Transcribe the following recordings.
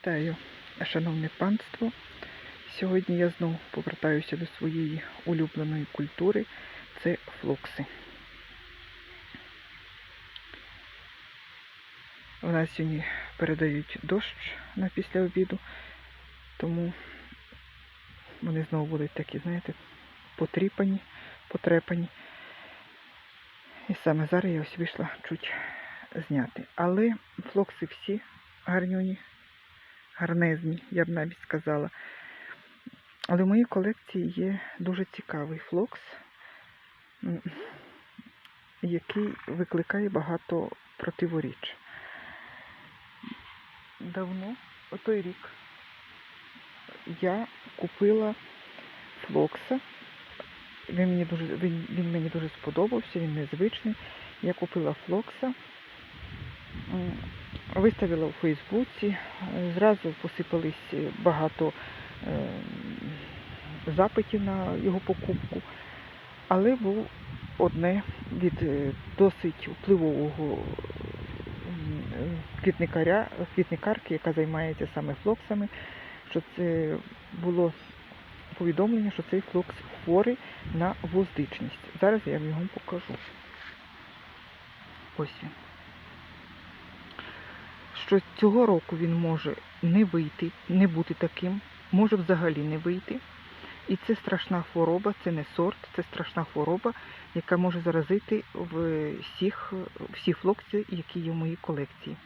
Вітаю, шановне панство. Сьогодні я знову повертаюся до своєї улюбленої культури це флокси. У нас сьогодні передають дощ на після обіду, тому вони знову будуть такі, знаєте, потріпані, потрепані. І саме зараз я ось вийшла чуть зняти. Але флокси всі гарнюні, гарнезні, я б навіть сказала. Але в моїй колекції є дуже цікавий флокс, який викликає багато противоріч. Давно, о той рік, я купила флокса. Він мені дуже, він, він мені дуже сподобався, він незвичний. Я купила флокса, виставила у Фейсбуці, е, зразу посипались багато е, запитів на його покупку, але був одне від е, досить впливового е, квітникаря, квітникарки, яка займається саме флоксами, що це було повідомлення, що цей флокс хворий на воздичність. Зараз я вам його покажу. Ось він. Що цього року він може не вийти, не бути таким, може взагалі не вийти. І це страшна хвороба, це не сорт, це страшна хвороба, яка може заразити всіх, всі флокси, які є в моїй колекції.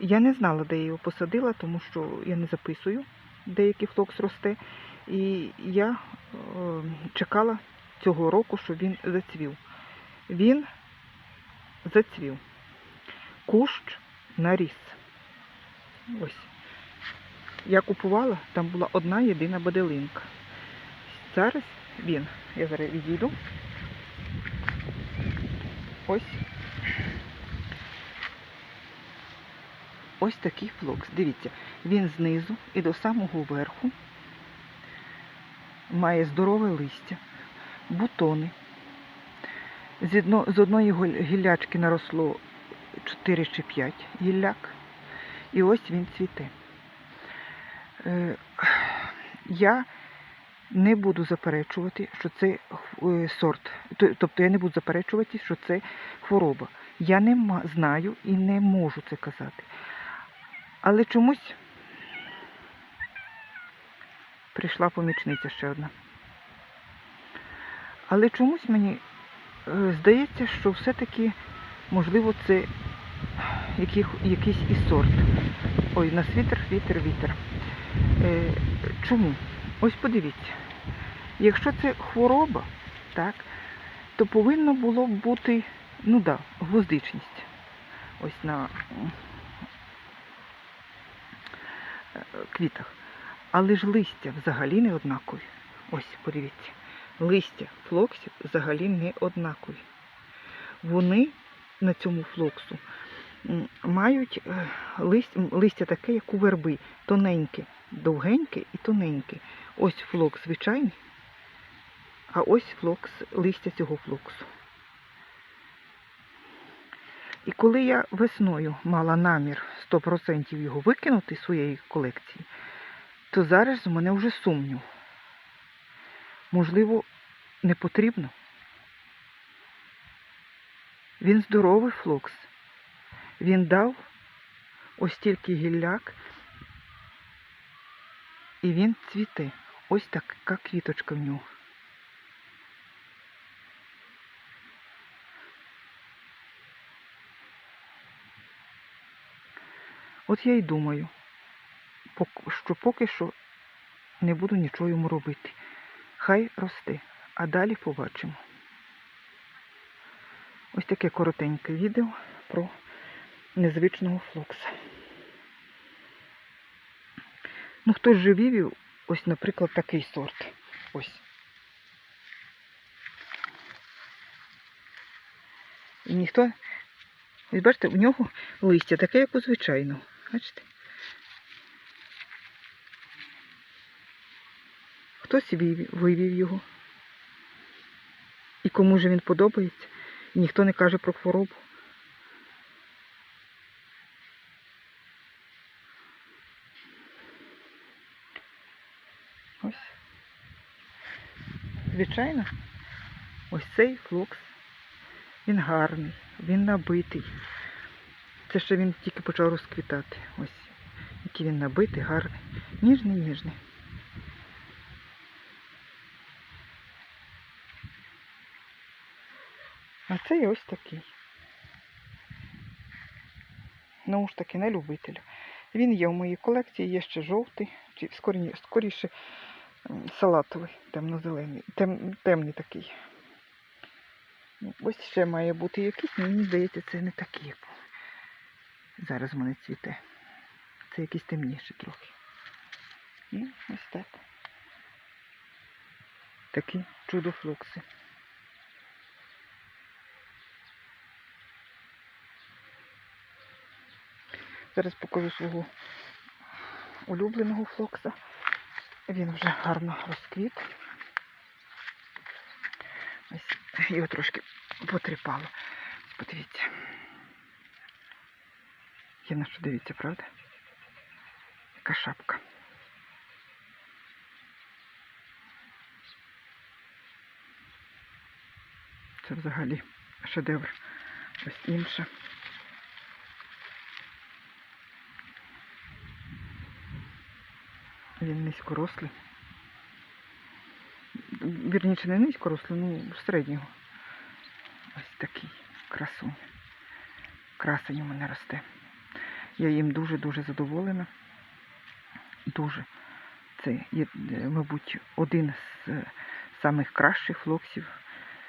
Я не знала, де я його посадила, тому що я не записую, де який флокс росте. І я е, чекала цього року, щоб він зацвів. Він зацвів. Кущ наріс. Ось. Я купувала, там була одна єдина баделинка. Зараз він, я зараз відійду. Ось. Ось такий флокс. Дивіться, він знизу і до самого верху має здорове листя, бутони. З, одно, з одної гіллячки наросло 4 чи 5 гілляк. І ось він цвіте. Е, Я не буду заперечувати, що це е, сорт. Тобто я не буду заперечувати, що це хвороба. Я не знаю і не можу це казати. Але чомусь прийшла помічниця ще одна. Але чомусь мені е, здається, що все-таки, можливо, це якийсь і сорт. Ой, у нас вітер, вітер, вітер. Е, чому? Ось подивіться. Якщо це хвороба, так, то повинно було б бути, ну да, гвоздичність. Ось на е, квітах. Але ж листя взагалі не однакові. Ось, подивіться. Листя флоксів взагалі не однакові. Вони на цьому флоксу мають е, лист- м, листя таке, як у верби, тоненьке, довгеньке і тоненьке. Ось флокс звичайний, а ось флокс, листя цього флоксу. І коли я весною мала намір 100% його викинути з своєї колекції, то зараз у мене вже сумнів. Можливо, не потрібно. Він здоровий флокс. Він дав ось тільки гілляк, і він цвіте. Ось така квіточка в нього. От я й думаю, що поки що не буду нічого йому робити. Хай росте, а далі побачимо. Ось таке коротеньке відео про незвичного флокса. Ну, хтось же вивів, ось, наприклад, такий сорт. Ось. І ніхто. Ось бачите, у нього листя таке, як у звичайного. Бачите? Хтось вивів, його. І кому ж він подобається, Ніхто не каже про хворобу. Ось. Звичайно, ось цей флокс. Він гарний, він набитий. Це ще він тільки почав розквітати. Ось, який він набитий, гарний. Ніжний, ніжний. А це є ось такий. Ну ж таки, не любителя. Він є в моїй колекції, є ще жовтий, чи скорі- скоріше салатовий, темно-зелений, тем, темний такий. Ну, Ось ще має бути якийсь, але мені здається, це не такий, був. Зараз в мене цвіте. Це якийсь темніший трохи. Ну, ось так. Такі чудо-флокси. Зараз покажу свого улюбленого флокса. Він вже гарно розквіт. Ось його трошки потріпало. Подивіться. Є на що дивіться, правда? Яка шапка. Це взагалі шедевр. Ось інше. Він низькорослий. Вірніше, не низькорослий, ну середнього. Ось такий красунь. Красень у мене росте. Я їм дуже-дуже задоволена. Дуже. Це є, мабуть, один з е, самих кращих флоксів.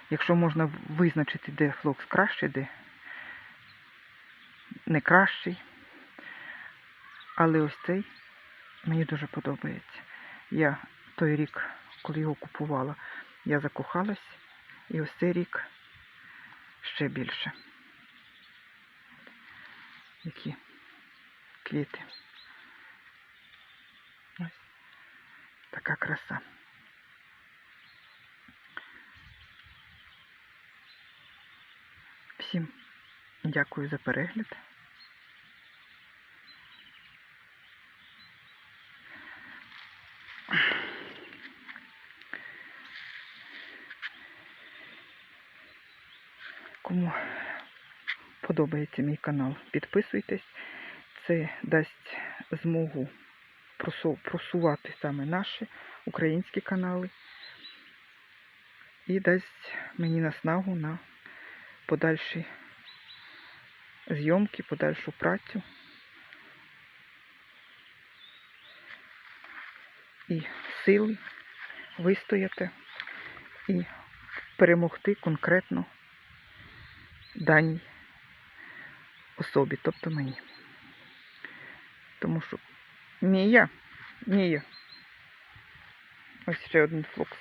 Якщо можна визначити, де флокс кращий, де не кращий. Але ось цей мені дуже подобається. Я той рік, коли його купувала, я закохалась. І ось цей рік ще більше. Які квіти. Ось така краса. Всім дякую за перегляд. Кому подобається мій канал, підписуйтесь. Це дасть змогу просувати саме наші українські канали і дасть мені наснагу на подальші зйомки, подальшу працю. І сили вистояти і перемогти конкретно даній особі, тобто мені. Тому що Мія, Мія. Ось ще один флокс.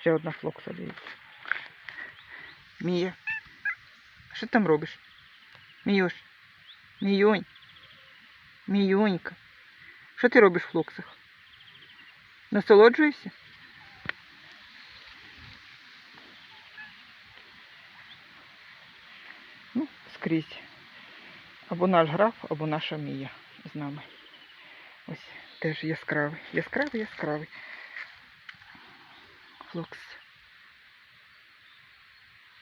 Ще одна флокса, дивіться. Мія. Що ти там робиш? Міюш. Міюнь. Міюнька. Що ти робиш в флоксах? Насолоджуєшся? Скрізь. Або наш граф, або наша Мія з нами. Ось теж яскравий. Яскравий, яскравий. Флокс.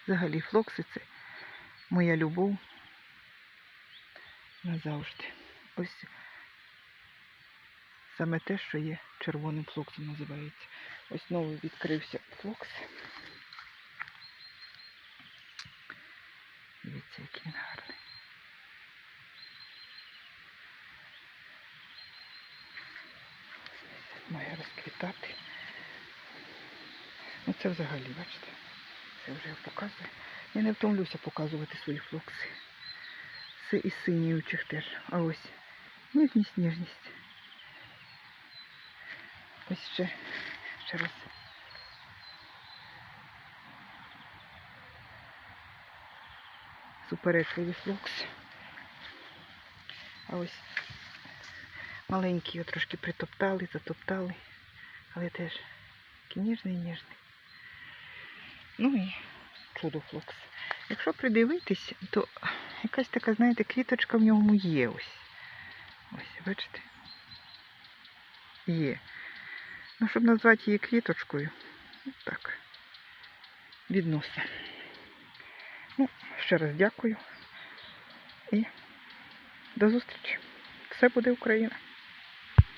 Взагалі флокси це моя любов назавжди. Ось саме те, що є червоним флоксом називається. Ось знову відкрився флокс. Дивіться, який він гарний. Має розквітати. Ну це взагалі, бачите, це вже я показую. Я не втомлюся показувати свої флокси. Це і синіючих теж. А ось ніжність, ніжність. Ось ще, ще раз. Суперечливі флокси. А ось маленькі його трошки притоптали, затоптали, але теж такий ніжний, ніжний. Ну і чудо флокс. Якщо придивитись, то якась така, знаєте, квіточка в ньому є ось. Ось, бачите? Є. Ну, щоб назвати її квіточкою, так, відносно. Ну, ще раз дякую і до зустрічі. Все буде Україна.